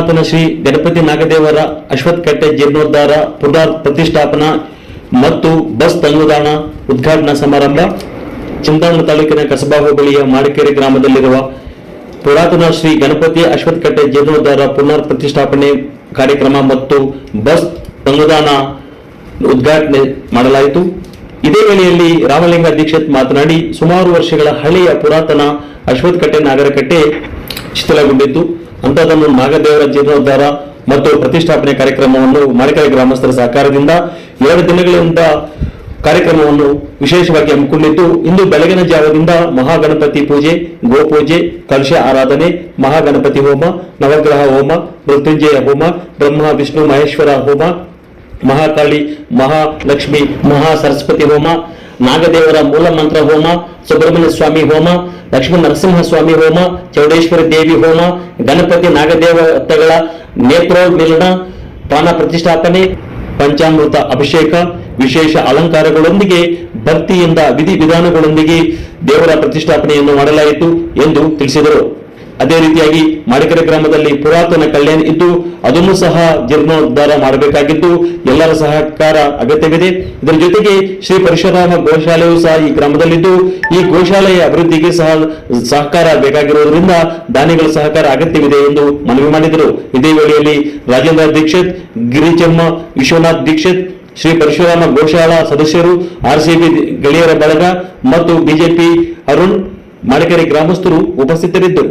ಪುರಾತನ ಶ್ರೀ ಗಣಪತಿ ನಾಗದೇವರ ಅಶ್ವತ್ಥಕಟ್ಟೆ ಜೀರ್ಣೋದ್ಧಾರ ಪುನರ್ ಪ್ರತಿಷ್ಠಾಪನಾ ಮತ್ತು ಬಸ್ ತಂಗುದಾಣ ಉದ್ಘಾಟನಾ ಸಮಾರಂಭ. ಚಿಂತಾಮಣಿ ತಾಲೂಕಿನ ಕಸಬಾ ಹೋಬಳಿಯ ಮಾಡಿಕೆರೆ ಗ್ರಾಮದಲ್ಲಿರುವ ಪುರಾತನ ಶ್ರೀ ಗಣಪತಿ ಅಶ್ವತ್ಥಕಟ್ಟೆ ಜೀರ್ಣೋದ್ಧಾರ ಪುನರ್ ಪ್ರತಿಷ್ಠಾಪನೆ ಕಾರ್ಯಕ್ರಮ ಮತ್ತು ಬಸ್ ತಂಗುದಾಣ ಉದ್ಘಾಟನೆ ಮಾಡಲಾಯಿತು. ಇದೇ ವೇಳೆಯಲ್ಲಿ ರಾಮಲಿಂಗ ದೀಕ್ಷಿತ್ ಮಾತನಾಡಿ, ಸುಮಾರು ವರ್ಷಗಳ ಹಳೆಯ ಪುರಾತನ ಅಶ್ವತ್ಥಕಟ್ಟೆ ನಾಗರಕಟ್ಟೆ ಶಿಥಿಲಗೊಂಡಿತ್ತು. ಅಂತದನ್ನು ನಾಗದೇವರ ಜೀರ್ಣೋದ್ಧಾರ ಮತ್ತು ಪ್ರತಿಷ್ಠಾಪನೆ ಕಾರ್ಯಕ್ರಮವನ್ನು ಮಡಿಕೇರಿ ಗ್ರಾಮಸ್ಥರ ಸಹಕಾರದಿಂದ ಎರಡು ದಿನಗಳಿಂದ ಕಾರ್ಯಕ್ರಮವನ್ನು ವಿಶೇಷವಾಗಿ ಹಮ್ಮಿಕೊಂಡಿದ್ದು, ಇಂದು ಬೆಳಗಿನ ಜಾವದಿಂದ ಮಹಾಗಣಪತಿ ಪೂಜೆ, ಗೋಪೂಜೆ, ಕಲಶ ಆರಾಧನೆ, ಮಹಾಗಣಪತಿ ಹೋಮ, ನವಗ್ರಹ ಹೋಮ, ಮೃತ್ಯುಂಜಯ ಹೋಮ, ಬ್ರಹ್ಮ, ವಿಷ್ಣು, ಮಹೇಶ್ವರ ಹೋಮ, ಮಹಾಕಾಳಿ, ಮಹಾಲಕ್ಷ್ಮಿ ಮಹಾ ಸರಸ್ವತಿ ಹೋಮ ನಾಗದೇವರ ಮೂಲ ಮಂತ್ರ ಹೋಮ, ಸುಬ್ರಹ್ಮಣ್ಯ ಸ್ವಾಮಿ ಹೋಮ ಲಕ್ಷ್ಮಣ ನರಸಿಂಹ ಸ್ವಾಮಿ ಹೋಮ, ಚೌಡೇಶ್ವರಿ ದೇವಿ ಹೋಮ, ಗಣಪತಿ ನಾಗದೇವತೆಗಳ ನೇತ್ರೋನ್ಮಿಲನ ಪ್ರಾಣ ಪ್ರತಿಷ್ಠಾಪನೆ, ಪಂಚಾಮೃತ ಅಭಿಷೇಕ, ವಿಶೇಷ ಅಲಂಕಾರಗಳೊಂದಿಗೆ ಭಕ್ತಿಯಿಂದ ವಿಧಿ ವಿಧಾನಗಳೊಂದಿಗೆ ದೇವರ ಪ್ರತಿಷ್ಠಾಪನೆಯನ್ನು ಮಾಡಲಾಯಿತು ಎಂದು ತಿಳಿಸಿದರು. ಅದೇ ರೀತಿಯಾಗಿ ಮಾಡಿಕೆರೆ ಗ್ರಾಮದಲ್ಲಿ ಪುರಾತನ ಕಲ್ಯಾಣ ಇದ್ದು, ಅದನ್ನು ಸಹ ಜೀರ್ಣೋದ್ಧಾರ ಮಾಡಬೇಕಾಗಿದ್ದು, ಎಲ್ಲರ ಸಹಕಾರ ಅಗತ್ಯವಿದೆ. ಇದರ ಜೊತೆಗೆ ಶ್ರೀ ಪರಶುರಾಮ ಗೋಶಾಲೆಯು ಸಹ ಈ ಗ್ರಾಮದಲ್ಲಿದ್ದು, ಈ ಗೋಶಾಲೆಯ ಅಭಿವೃದ್ಧಿಗೆ ಸಹ ಸಹಕಾರ ಬೇಕಾಗಿರುವುದರಿಂದ ದಾನಿಗಳ ಸಹಕಾರ ಅಗತ್ಯವಿದೆ ಎಂದು ಮನವಿ ಮಾಡಿದರು. ಇದೇ ವೇಳೆಯಲ್ಲಿ ರಾಜೇಂದ್ರ ದೀಕ್ಷಿತ್, ಗಿರಿಜಮ್ಮ, ವಿಶ್ವನಾಥ್ ದೀಕ್ಷಿತ್, ಶ್ರೀ ಪರಶುರಾಮ ಗೋಶಾಲಾ ಸದಸ್ಯರು, ಆರ್ಸಿಬಿ ಗೆಳೆಯರ ಬಳಗ ಮತ್ತು ಬಿಜೆಪಿ ಅರುಣ್, ಮಾಡಿಕೆರೆ ಗ್ರಾಮಸ್ಥರು ಉಪಸ್ಥಿತರಿದ್ದರು.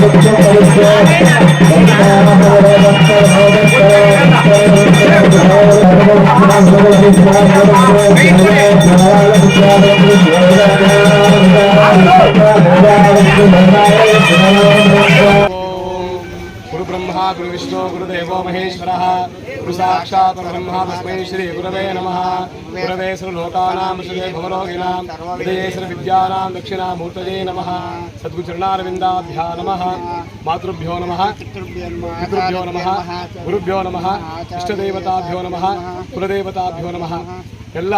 ಗುರು ಬ್ರಹ್ಮ ಗುರು ವಿಷ್ಣು ಗುರುದೇವೋ ಮಹೇಶ್ವರ ಗುರು ಸಾಕ್ಷಾತ್ ಬ್ರಹ್ಮ ತಸ್ಮೈ ಶ್ರೀ ಗುರುವೇ ನಮಃ ಗುರವೇ ಸರ್ವ ಲೋಕಾನಾಂ ಶ್ರೀ ಭವರೋಗಿಣಾಂ ವಿದ್ಯಾನಾಂ ದಕ್ಷಿಣಾಮೂರ್ತಯೇ ನಮಃ ಸದ್ಗುರು ಚರಣಾರವಿಂದಾಭ್ಯಾ ನಮಃ ಮಾತೃಭ್ಯೋ ನಮಃ ಪಿತೃಭ್ಯೋ ನಮಃ ಗುರುಭ್ಯೋ ನಮಃ ಇಷ್ಟದೇವತಾಭ್ಯೋ ನಮಃ ಕುಲದೇವತಾಭ್ಯೋ ನಮಃ ಎಲ್ಲ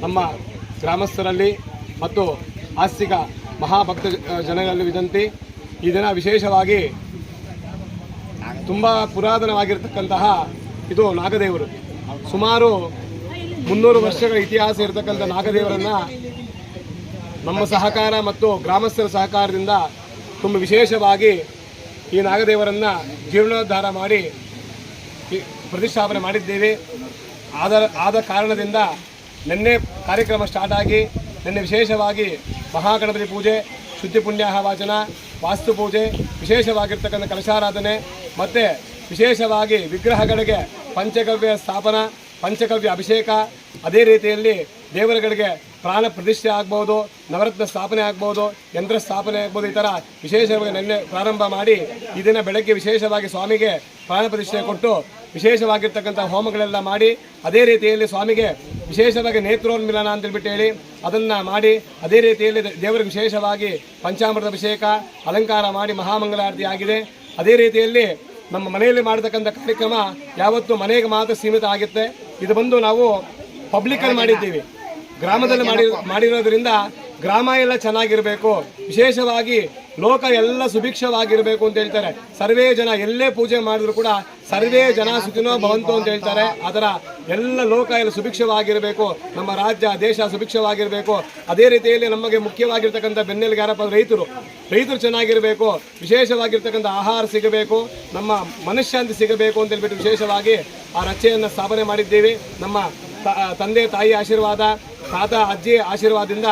ನಮ್ಮ ಗ್ರಾಮಸ್ಥರಲ್ಲಿ ಮತ್ತು ಆಸ್ತಿಕ ಮಹಾಭಕ್ತ ಜನರಲ್ಲಿ ವಿದಂತಿ ಈ ದಿನ ವಿಶೇಷವಾಗಿ ತುಂಬ ಪುರಾತನವಾಗಿರ್ತಕ್ಕಂತಹ ಇದು ನಾಗದೇವರು. ಸುಮಾರು ಮುನ್ನೂರು ವರ್ಷಗಳ ಇತಿಹಾಸ ಇರತಕ್ಕಂಥ ನಾಗದೇವರನ್ನ ನಮ್ಮ ಸಹಕಾರ ಮತ್ತು ಗ್ರಾಮಸ್ಥರ ಸಹಕಾರದಿಂದ ತುಂಬ ವಿಶೇಷವಾಗಿ ಈ ನಾಗದೇವರನ್ನ ಜೀರ್ಣೋದ್ಧಾರ ಮಾಡಿ ಪ್ರತಿಷ್ಠಾಪನೆ ಮಾಡಿದ್ದೇವೆ. ಆದ ಆದ ಕಾರಣದಿಂದ ನಿನ್ನೆ ಕಾರ್ಯಕ್ರಮ ಸ್ಟಾರ್ಟ್ ಆಗಿ ನಿನ್ನೆ ವಿಶೇಷವಾಗಿ ಮಹಾಗಣಪತಿ ಪೂಜೆ ಶುದ್ಧಿ ಪುಣ್ಯಾಹ ವಾಚನ, ವಾಸ್ತು ಪೂಜೆ, ವಿಶೇಷವಾಗಿರ್ತಕ್ಕಂಥ ಕಲಶಾರಾಧನೆ, ಮತ್ತು ವಿಶೇಷವಾಗಿ ವಿಗ್ರಹಗಳಿಗೆ ಪಂಚಗವ್ಯ ಸ್ಥಾಪನ, ಪಂಚಗವ್ಯ ಅಭಿಷೇಕ. ಅದೇ ರೀತಿಯಲ್ಲಿ ದೇವರುಗಳಿಗೆ ಪ್ರಾಣ ಪ್ರತಿಷ್ಠೆ ಆಗ್ಬೋದು, ನವರತ್ನ ಸ್ಥಾಪನೆ ಆಗ್ಬೋದು, ಯಂತ್ರ ಸ್ಥಾಪನೆ ಆಗ್ಬೋದು, ಈ ಥರ ವಿಶೇಷವಾಗಿ ನೆನ್ನೆ ಪ್ರಾರಂಭ ಮಾಡಿ ಇದನ್ನು ಬೆಳಗ್ಗೆ ವಿಶೇಷವಾಗಿ ಸ್ವಾಮಿಗೆ ಪ್ರಾಣ ಪ್ರತಿಷ್ಠೆ ಕೊಟ್ಟು ವಿಶೇಷವಾಗಿರ್ತಕ್ಕಂಥ ಹೋಮಗಳೆಲ್ಲ ಮಾಡಿ ಅದೇ ರೀತಿಯಲ್ಲಿ ಸ್ವಾಮಿಗೆ ವಿಶೇಷವಾಗಿ ನೇತ್ರೋನ್ಮಿಲನ ಅಂತೇಳ್ಬಿಟ್ಟು ಹೇಳಿ ಅದನ್ನು ಮಾಡಿ ಅದೇ ರೀತಿಯಲ್ಲಿ ದೇವರಿಗೆ ವಿಶೇಷವಾಗಿ ಪಂಚಾಮೃತ ಅಭಿಷೇಕ, ಅಲಂಕಾರ ಮಾಡಿ ಮಹಾಮಂಗಳಾರತಿ ಆಗಿದೆ. ಅದೇ ರೀತಿಯಲ್ಲಿ ನಮ್ಮ ಮನೆಯಲ್ಲಿ ಮಾಡತಕ್ಕಂಥ ಕಾರ್ಯಕ್ರಮ ಯಾವತ್ತು ಮನೆಗೆ ಮಾತ್ರ ಸೀಮಿತ ಆಗುತ್ತೆ. ಇದು ಬಂದು ನಾವು ಪಬ್ಲಿಕಲ್ಲಿ ಮಾಡಿದ್ದೀವಿ. ಗ್ರಾಮದಲ್ಲಿ ಮಾಡಿ ಮಾಡಿರೋದ್ರಿಂದ ಗ್ರಾಮ ಎಲ್ಲ ಚೆನ್ನಾಗಿರಬೇಕು. ವಿಶೇಷವಾಗಿ ಲೋಕ ಎಲ್ಲ ಸುಭಿಕ್ಷವಾಗಿರಬೇಕು ಅಂತ ಹೇಳ್ತಾರೆ. ಸರ್ವೇ ಜನ ಎಲ್ಲೇ ಪೂಜೆ ಮಾಡಿದ್ರು ಕೂಡ ಸರ್ವೇ ಜನ ಸುಖಿನೋ ಭವಂತು ಅಂತ ಹೇಳ್ತಾರೆ. ಅದರ ಎಲ್ಲ ಲೋಕ ಎಲ್ಲ ಸುಭಿಕ್ಷವಾಗಿರಬೇಕು. ನಮ್ಮ ರಾಜ್ಯ, ದೇಶ ಸುಭಿಕ್ಷವಾಗಿರಬೇಕು. ಅದೇ ರೀತಿಯಲ್ಲಿ ನಮಗೆ ಮುಖ್ಯವಾಗಿರ್ತಕ್ಕಂಥ ಬೆನ್ನೆಲಿಗೆ ಯಾರಪ್ಪ ರೈತರು. ರೈತರು ಚೆನ್ನಾಗಿರಬೇಕು. ವಿಶೇಷವಾಗಿರ್ತಕ್ಕಂಥ ಆಹಾರ ಸಿಗಬೇಕು. ನಮ್ಮ ಮನಃಶಾಂತಿ ಸಿಗಬೇಕು ಅಂತ ಹೇಳ್ಬಿಟ್ಟು ವಿಶೇಷವಾಗಿ ಆ ರಚೆಯನ್ನು ಸ್ಥಾಪನೆ ಮಾಡಿದ್ದೀವಿ. ನಮ್ಮ ತಂದೆ, ತಾಯಿ ಆಶೀರ್ವಾದ, ತಾತ, ಅಜ್ಜಿ ಆಶೀರ್ವಾದದಿಂದ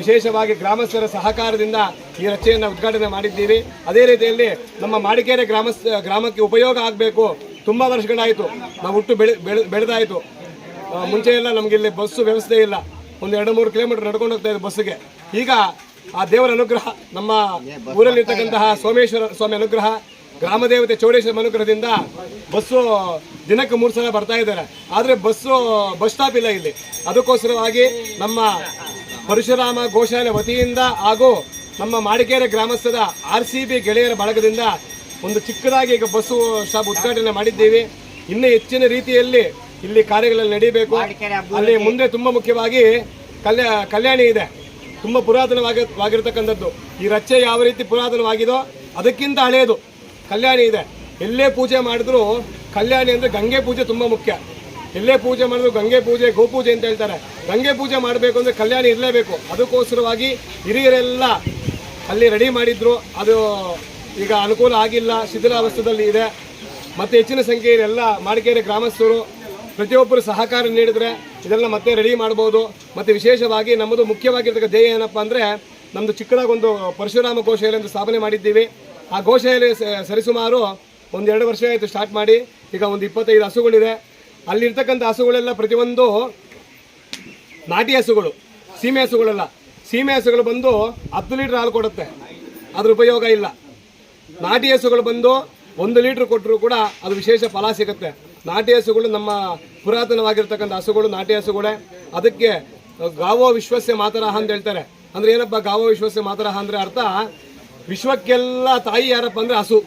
ವಿಶೇಷವಾಗಿ ಗ್ರಾಮಸ್ಥರ ಸಹಕಾರದಿಂದ ಈ ರಚೆಯನ್ನು ಉದ್ಘಾಟನೆ ಮಾಡಿದ್ದೀವಿ. ಅದೇ ರೀತಿಯಲ್ಲಿ ನಮ್ಮ ಮಾಡಿಕೆರೆ ಗ್ರಾಮಸ್ಥ, ಗ್ರಾಮಕ್ಕೆ ಉಪಯೋಗ ಆಗಬೇಕು. ತುಂಬ ವರ್ಷಗಳಾಯಿತು. ನಾವು ಹುಟ್ಟು ಬೆಳೆ ಬೆಳೆ, ಬೆಳೆದಾಯಿತು. ಮುಂಚೆ ಎಲ್ಲ ನಮಗೆ ಇಲ್ಲಿ ಬಸ್ಸು ವ್ಯವಸ್ಥೆ ಇಲ್ಲ. ಒಂದು ಎರಡು ಮೂರು ಕಿಲೋಮೀಟರ್ ನಡ್ಕೊಂಡು ಹೋಗ್ತಾ ಇದ್ದೆ ಬಸ್ಸಿಗೆ. ಈಗ ಆ ದೇವರ ಅನುಗ್ರಹ, ನಮ್ಮ ಊರಲ್ಲಿರ್ತಕ್ಕಂತಹ ಸೋಮೇಶ್ವರ ಸ್ವಾಮಿ ಅನುಗ್ರಹ, ಗ್ರಾಮ ದೇವತೆ ಚೌಡೇಶ್ವರ ಅನುಗ್ರಹದಿಂದ ಬಸ್ಸು ದಿನಕ್ಕೆ ಮೂರು ಸಲ ಬರ್ತಾ ಇದ್ದಾರೆ. ಆದರೆ ಬಸ್ಸು ಬಸ್ ಸ್ಟಾಪ್ ಇಲ್ಲ ಇಲ್ಲಿ. ಅದಕ್ಕೋಸ್ಕರವಾಗಿ ನಮ್ಮ ಪರಶುರಾಮ ಗೋಶಾಲೆ ವತಿಯಿಂದ ಹಾಗೂ ನಮ್ಮ ಮಾಡಿಕೇರಿ ಗ್ರಾಮಸ್ಥದ ಆರ್ ಸಿ ಬಿ ಗೆಳೆಯರ ಬಳಗದಿಂದ ಒಂದು ಚಿಕ್ಕದಾಗಿ ಈಗ ಬಸ್ಸು ಸ್ಟಾಪ್ ಉದ್ಘಾಟನೆ ಮಾಡಿದ್ದೀವಿ. ಇನ್ನೂ ಹೆಚ್ಚಿನ ರೀತಿಯಲ್ಲಿ ಇಲ್ಲಿ ಕಾರ್ಯಗಳಲ್ಲಿ ನಡೀಬೇಕು. ಅಲ್ಲಿ ಮುಂದೆ ತುಂಬಾ ಮುಖ್ಯವಾಗಿ ಕಲ್ಯಾ ಕಲ್ಯಾಣಿ ಇದೆ. ತುಂಬಾ ಪುರಾತನವಾಗಿ ವಾಗಿರ್ತಕ್ಕಂಥದ್ದು. ಈ ರಚ್ಚೆ ಯಾವ ರೀತಿ ಪುರಾತನವಾಗಿದೋ ಅದಕ್ಕಿಂತ ಹಳೆಯದು. ಕಲ್ಯಾಣಿ ಇದೆ. ಎಲ್ಲೇ ಪೂಜೆ ಮಾಡಿದ್ರು ಕಲ್ಯಾಣಿ ಅಂದ್ರೆ ಗಂಗೆ ಪೂಜೆ ತುಂಬಾ ಮುಖ್ಯ. ಎಲ್ಲೇ ಪೂಜೆ ಮಾಡಿದ್ರು ಗಂಗೆ ಪೂಜೆ ಗೋಪೂಜೆ ಅಂತ ಹೇಳ್ತಾರೆ. ಗಂಗೆ ಪೂಜೆ ಮಾಡಬೇಕು ಅಂದರೆ ಕಲ್ಯಾಣ ಇರಲೇಬೇಕು. ಅದಕ್ಕೋಸ್ಕರವಾಗಿ ಹಿರಿಯರೆಲ್ಲ ಅಲ್ಲಿ ರೆಡಿ ಮಾಡಿದ್ರು. ಅದು ಈಗ ಅನುಕೂಲ ಆಗಿಲ್ಲ. ಶಿಥಿಲಾವಸ್ಥೆಯಲ್ಲಿ ಇದೆ. ಮತ್ತು ಹೆಚ್ಚಿನ ಸಂಖ್ಯೆಯಲ್ಲಿ ಎಲ್ಲ ಮಾಡಿಕೇರಿ ಗ್ರಾಮಸ್ಥರು ಪ್ರತಿಯೊಬ್ಬರು ಸಹಕಾರ ನೀಡಿದರೆ ಇದೆಲ್ಲ ಮತ್ತೆ ರೆಡಿ ಮಾಡ್ಬೋದು. ಮತ್ತು ವಿಶೇಷವಾಗಿ ನಮ್ಮದು ಮುಖ್ಯವಾಗಿರ್ತಕ್ಕ ಧ್ಯೇಯ ಏನಪ್ಪ ಅಂದರೆ ನಮ್ಮದು ಚಿಕ್ಕದಾಗೊಂದು ಪರಶುರಾಮ ಗೋಶಾಲೆ ಅಂತ ಸ್ಥಾಪನೆ ಮಾಡಿದ್ದೀವಿ. ಆ ಗೋಶಾಲೆ ಸರಿಸುಮಾರು ಒಂದೆರಡು ವರ್ಷ ಆಯಿತು ಸ್ಟಾರ್ಟ್ ಮಾಡಿ. ಈಗ ಒಂದು ಇಪ್ಪತ್ತೈದು ಹಸುಗಳಿದೆ. ಅಲ್ಲಿರ್ತಕ್ಕಂಥ ಹಸುಗಳೆಲ್ಲ ಪ್ರತಿಯೊಂದು ನಾಟಿ ಹಸುಗಳು, ಸೀಮೆ ಹಸುಗಳೆಲ್ಲ. ಸೀಮೆ ಹಸುಗಳು ಬಂದು ಹತ್ತು ಲೀಟರ್ ಹಾಲು ಕೊಡುತ್ತೆ. ಅದ್ರ ಉಪಯೋಗ ಇಲ್ಲ. ನಾಟಿ ಹಸುಗಳು ಬಂದು ಒಂದು ಲೀಟರ್ ಕೊಟ್ಟರು ಕೂಡ ಅದು ವಿಶೇಷ ಫಲ ಸಿಗುತ್ತೆ. ನಾಟಿ ಹಸುಗಳು ನಮ್ಮ ಪುರಾತನವಾಗಿರ್ತಕ್ಕಂಥ ಹಸುಗಳು, ನಾಟಿ ಹಸುಗಳೇ. ಅದಕ್ಕೆ ಗಾವೋ ವಿಶ್ವಸ್ಯ ಮಾತರಹ ಅಂತ ಹೇಳ್ತಾರೆ. ಅಂದ್ರೆ ಏನಪ್ಪ ಗಾವೋ ವಿಶ್ವಸ್ಯ ಮಾತರಹ ಅಂದ್ರೆ ಅರ್ಥ? ವಿಶ್ವಕ್ಕೆಲ್ಲ ತಾಯಿ ಯಾರಪ್ಪ ಅಂದ್ರೆ ಹಸು.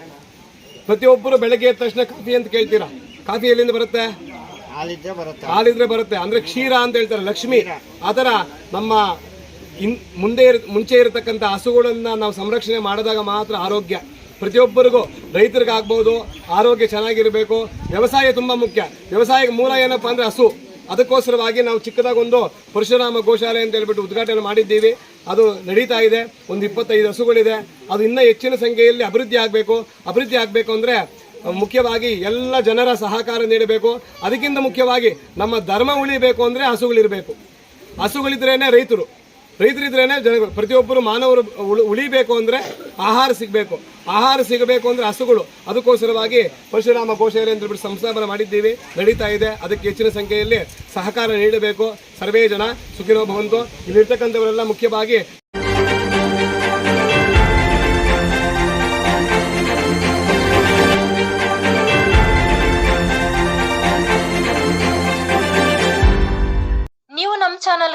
ಪ್ರತಿಯೊಬ್ಬರು ಬೆಳಗ್ಗೆ ಎದ್ದ ತಕ್ಷಣ ಕಾಫಿ ಅಂತ ಕೇಳ್ತೀರಾ? ಕಾಫಿ ಎಲ್ಲಿಂದ ಬರುತ್ತೆ? ಹಾಲಿದ್ರೆ ಬರುತ್ತೆ. ಅಂದ್ರೆ ಕ್ಷೀರ ಅಂತ ಹೇಳ್ತಾರೆ. ಲಕ್ಷ್ಮಿ ಆತರ ನಮ್ಮ ಇನ್ ಮುಂದೆ ಇರ್- ಮುಂಚೆ ಇರತಕ್ಕಂಥ ಹಸುಗಳನ್ನ ನಾವು ಸಂರಕ್ಷಣೆ ಮಾಡಿದಾಗ ಮಾತ್ರ ಆರೋಗ್ಯ. ಪ್ರತಿಯೊಬ್ಬರಿಗೂ ರೈತರಿಗಾಗ್ಬೋದು ಆರೋಗ್ಯ ಚೆನ್ನಾಗಿರಬೇಕು. ವ್ಯವಸಾಯ ತುಂಬಾ ಮುಖ್ಯ. ವ್ಯವಸಾಯಕ್ಕೆ ಮೂಲ ಏನಪ್ಪಾ ಅಂದ್ರೆ ಹಸು. ಅದಕ್ಕೋಸ್ಕರವಾಗಿ ನಾವು ಚಿಕ್ಕದಾಗಿ ಒಂದು ಪರಶುರಾಮ ಗೋಶಾಲೆ ಅಂತ ಹೇಳ್ಬಿಟ್ಟು ಉದ್ಘಾಟನೆ ಮಾಡಿದ್ದೀವಿ. ಅದು ನಡೀತಾ ಇದೆ. ಒಂದು ಇಪ್ಪತ್ತೈದು ಹಸುಗಳಿದೆ. ಅದು ಇನ್ನೂ ಹೆಚ್ಚಿನ ಸಂಖ್ಯೆಯಲ್ಲಿ ಅಭಿವೃದ್ಧಿ ಆಗಬೇಕು. ಅಭಿವೃದ್ಧಿ ಆಗಬೇಕು ಅಂದರೆ ಮುಖ್ಯವಾಗಿ ಎಲ್ಲ ಜನರ ಸಹಕಾರ ನೀಡಬೇಕು. ಅದಕ್ಕಿಂತ ಮುಖ್ಯವಾಗಿ ನಮ್ಮ ಧರ್ಮ ಉಳಿಬೇಕು ಅಂದರೆ ಹಸುಗಳಿರಬೇಕು. ಹಸುಗಳಿದ್ರೇನೆ ರೈತರು. ರೈತರಿದ್ರೇನೆ ಜನಗಳು. ಪ್ರತಿಯೊಬ್ಬರು ಮಾನವರು ಉಳಿ- ಉಳಿಬೇಕು ಅಂದರೆ ಆಹಾರ ಸಿಗಬೇಕು. ಆಹಾರ ಸಿಗಬೇಕು ಅಂದರೆ ಹಸುಗಳು. ಅದಕ್ಕೋಸ್ಕರವಾಗಿ ಪರಶುರಾಮ ಗೋಶಾಲೆ ಅಂತ ಸಂಸ್ಥಾಪನೆ ಮಾಡಿದ್ದೀವಿ. ನಡೀತಾ ಇದೆ. ಅದಕ್ಕೆ ಹೆಚ್ಚಿನ ಸಂಖ್ಯೆಯಲ್ಲಿ ಸಹಕಾರ ನೀಡಬೇಕು. ಸರ್ವೇ ಜನ ಸುಖಿರೋ ಭವಂತು. ಇಲ್ಲಿರ್ತಕ್ಕಂಥವರೆಲ್ಲ ಮುಖ್ಯವಾಗಿ